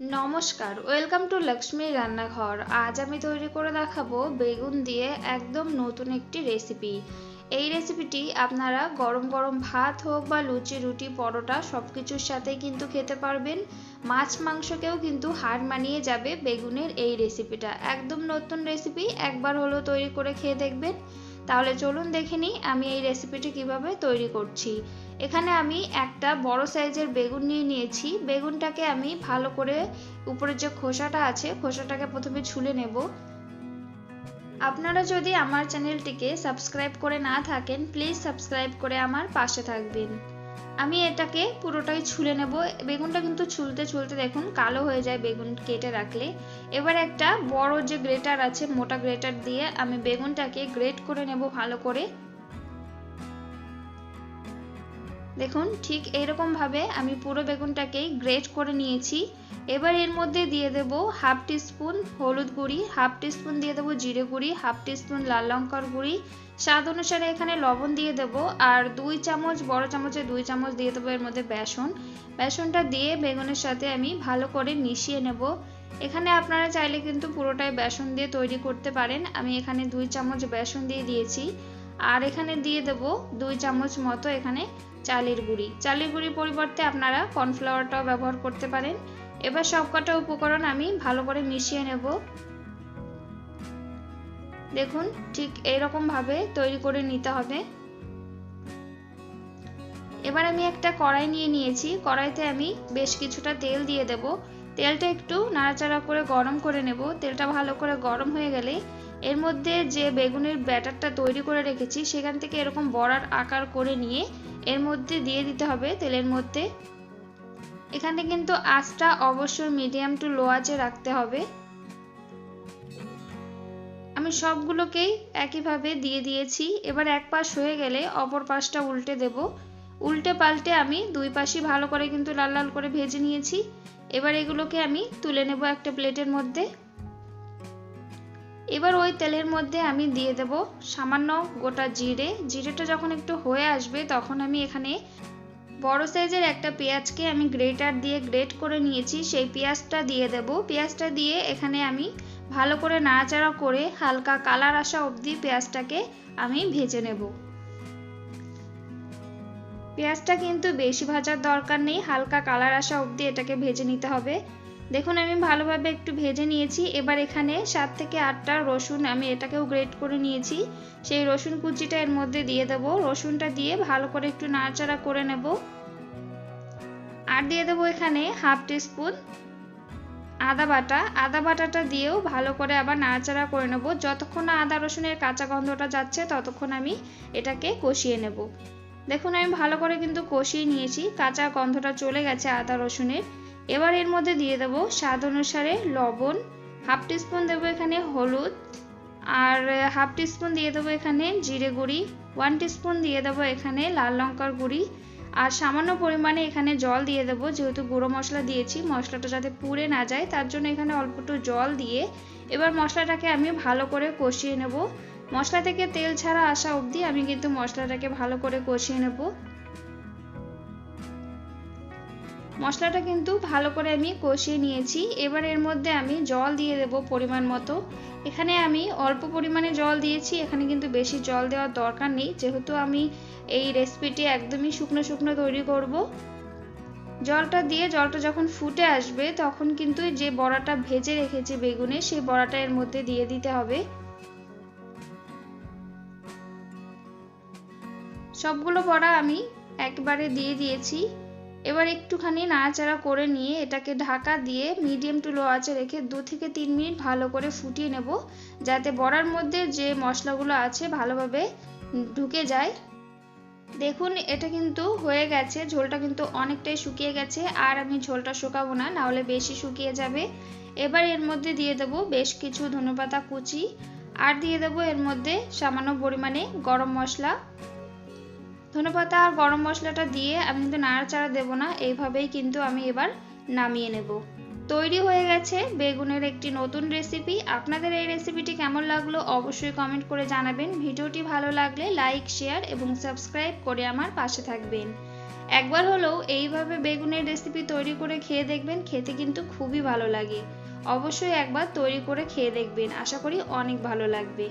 নমস্কার, welcome to Lakshmi রান্নাঘর। আজ আমি তৈরি করে দেখাবো বেগুন দিয়ে একদম নতুন একটি রেসিপি। এই রেসিপিটি আপনারা গরম গরম ভাত হোক বা লুচি, রুটি, পরোটা সব কিছুর সাথেই কিন্তু খেতে পারবেন। মাছ মাংসকেও কিন্তু হার মানিয়ে যাবে বেগুনের এই রেসিপিটা। একদম নতুন রেসিপি, একবার হলো তৈরি করে খেয়ে দেখবেন। তাহলে চলুন দেখে নিই আমি এই রেসিপিটি কীভাবে তৈরি করছি। এখানে আমি একটা বড় সাইজের বেগুন নিয়ে নিয়েছি। বেগুনটাকে আমি ভালো করে উপরের যে খোসাটা আছে, খোসাটাকে প্রথমে ছুলে নেব। আপনারা যদি আমার চ্যানেলটিকে সাবস্ক্রাইব করে না থাকেন, প্লিজ সাবস্ক্রাইব করে আমার পাশে থাকবেন। আমি এটাকে পুরোটাই ছুলে নেব। বেগুনটা কিন্তু ছুলতে ছুলতে দেখুন, কালো হয়ে যায় বেগুন কেটে রাখলে। এবার একটা বড় যে গ্রেটার আছে, মোটা গ্রেটার দিয়ে আমি বেগুনটাকে গ্রেট করে নেব ভালো করে। দেখুন, ঠিক এইরকম ভাবে আমি পুরো বেগুনটাকেই গ্রেট করে নিয়েছি। এবার এর মধ্যে দিয়ে দেব হাফ টিস্পুন হলুদ গুঁড়ি, হাফ টিস্পুন দিয়ে দেবো জিরে গুঁড়ি, হাফ টিস্পুন লাল লঙ্কার গুঁড়ি। স্বাদ অনুসারে এখানে লবণ দিয়ে দেব আর দুই চামচ, বড় চামচে দুই চামচ দিয়ে দেবো এর মধ্যে বেসন। বেসনটা দিয়ে বেগুনের সাথে আমি ভালো করে মিশিয়ে নেব। এখানে আপনারা চাইলে কিন্তু পুরোটাই বেসন দিয়ে তৈরি করতে পারেন। আমি এখানে দুই চামচ বেসন দিয়ে দিয়েছি। আর এখানে দিয়ে দেব দুই চামচ মতো এখানে চালের গুঁড়ি। চালের গুঁড়ির পরিবর্তে আপনারা কর্নফ্লাওয়ারটাও ব্যবহার করতে পারেন। এবার সবকটা উপকরণ আমি ভালো করে মিশিয়ে নেব। দেখুন, ঠিক এইরকম ভাবে তৈরি করে নিতে হবে। এবার আমি একটা কড়াই নিয়ে নিয়েছি। কড়াইতে আমি বেশ কিছুটা তেল দিয়ে দেব। তেলটা একটু নাড়াচাড়া করে গরম করে নেব। তেলটা ভালো করে গরম হয়ে গেলে এর মধ্যে যে বেগুনের ব্যাটারটা তৈরি করে রেখেছি, সেখান থেকে এরকম বড়ার আকার করে নিয়ে এর মধ্যে দিয়ে দিতে হবে তেলের মধ্যে। এখানে কিন্তু আঁচটা অবশ্যই মিডিয়াম টু লো আঁচে রাখতে হবে। আমি সবগুলোকেই একইভাবে দিয়ে দিয়েছি। এবার এক পাশ হয়ে গেলে অপর পাশটা উল্টে দেব। উল্টে পাল্টে আমি দুই পাশই ভালো করে কিন্তু লাল লাল করে ভেজে নিয়েছি। এবার এগুলোকে আমি তুলে নেব একটা প্লেটের মধ্যে। এবার ওই তেলের মধ্যে আমি দিয়ে দেব সামান্য গোটা জিরে। জিরেটা যখন একটু হয়ে আসবে, তখন আমি এখানে বড় সাইজের একটা পেঁয়াজকে আমি গ্রেটার দিয়ে গ্রেট করে নিয়েছি। সেই পেঁয়াজটা দিয়ে দেব। পেঁয়াজটা দিয়ে এখানে আমি ভালো করে নাড়াচাড়া করে হালকা কালার আসা অবধি পেঁয়াজটাকে আমি ভেজে নেব। পেঁয়াজটা কিন্তু বেশি ভাজার দরকার নেই, হালকা কালার আসা অবধি এটাকে ভেজে নিতে হবে। দেখুন, আমি ভালোভাবে একটু ভেজে নিয়েছি। এবার এখানে সাত থেকে আটটা রসুন আমি এটাকেও গ্রেট করে নিয়েছি। সেই রসুন কুচিটা এর মধ্যে দিয়ে দেব। রসুনটা দিয়ে ভালো করে একটু নাড়াচাড়া করে নেব। আর দিয়ে দেবো এখানে হাফ টিস্পুন আদা বাটা। আদা বাটাটা দিয়েও ভালো করে আবার নাড়াচাড়া করে নেব। যতক্ষণ না আদা রসুনের কাঁচা গন্ধটা যাচ্ছে, ততক্ষণ আমি এটাকে কষিয়ে নেব। দেখুন, আমি ভালো করে কিন্তু কষিয়ে নিয়েছি। কাঁচা গন্ধটা চলে গেছে আদা রসুনের। এবার এর মধ্যে দিয়ে দেব স্বাদ অনুসারে লবণ। হাফ টিস্পুন দেবো এখানে হলুদ। আর হাফ টিস্পুন দিয়ে দেবো এখানে জিরে গুঁড়ি। ওয়ান টিস্পুন দিয়ে দেবো এখানে লাল লঙ্কার গুঁড়ি। আর সামান্য পরিমাণে এখানে জল দিয়ে দেবো, যেহেতু গুঁড়ো মশলা দিয়েছি। মশলাটা যাতে পুড়ে না যায়, তার জন্য এখানে অল্প একটু জল দিয়ে এবার মশলাটাকে আমি ভালো করে কষিয়ে নেব। মশলা থেকে তেল ছাড়া আসা অবধি আমি কিন্তু মশলাটাকে ভালো করে কষিয়ে নেব। মশলাটা কিন্তু ভালো করে আমি কষিয়ে নিয়েছি। এবার এর মধ্যে আমি জল দিয়ে দেব পরিমাণ মতো। এখানে আমি অল্প পরিমাণে জল দিয়েছি, এখানে কিন্তু বেশি জল দেওয়ার দরকার নেই। যেহেতু আমি এই রেসিপিটি একদমই শুকনো শুকনো তৈরি করব। জলটা দিয়ে জলটা যখন ফুটে আসবে, তখন কিন্তু যে বড়াটা ভেজে রেখেছি বেগুনে, সেই বড়াটা এর মধ্যে দিয়ে দিতে হবে। সবগুলো বড়া আমি একবারে দিয়ে দিয়েছি। এবার একটুখানি নাড়াচাড়া করে নিয়ে এটাকে ঢাকা দিয়ে মিডিয়াম টু লো আঁচে রেখে দু থেকে তিন মিনিট ভালো করে ফুটিয়ে নেব, যাতে বড়ার মধ্যে যে মশলাগুলো আছে ভালোভাবে ঢুকে যায়। দেখুন, এটা কিন্তু হয়ে গেছে, ঝোলটা কিন্তু অনেকটাই শুকিয়ে গেছে, আর আমি ঝোলটা শুকাবো না, নাহলে বেশি শুকিয়ে যাবে। এবার এর মধ্যে দিয়ে দেবো বেশ কিছু ধনেপাতা কুচি, আর দিয়ে দেবো এর মধ্যে সামান্য পরিমাণে গরম মশলা। ধনেপাতা আর গরম মশলাটা দিয়ে আমি কিন্তু নাড়াচাড়া দেবো না, এইভাবেই কিন্তু আমি এবার নামিয়ে নেব। তৈরি হয়ে গেছে বেগুনের একটি নতুন রেসিপি আপনাদের এই রেসিপিটি কেমন লাগল অবশ্যই কমেন্ট করে জানাবেন। ভিডিওটি ভালো লাগলে লাইক শেয়ার এবং সাবস্ক্রাইব করে আমার পাশে থাকবেন। একবার হলেও এইভাবে বেগুনের রেসিপি তৈরি করে খেয়ে দেখবেন, খেতে কিন্তু খুবই ভালো লাগে। অবশ্যই একবার তৈরি করে খেয়ে দেখবেন। আশা করি অনেক ভালো লাগবে।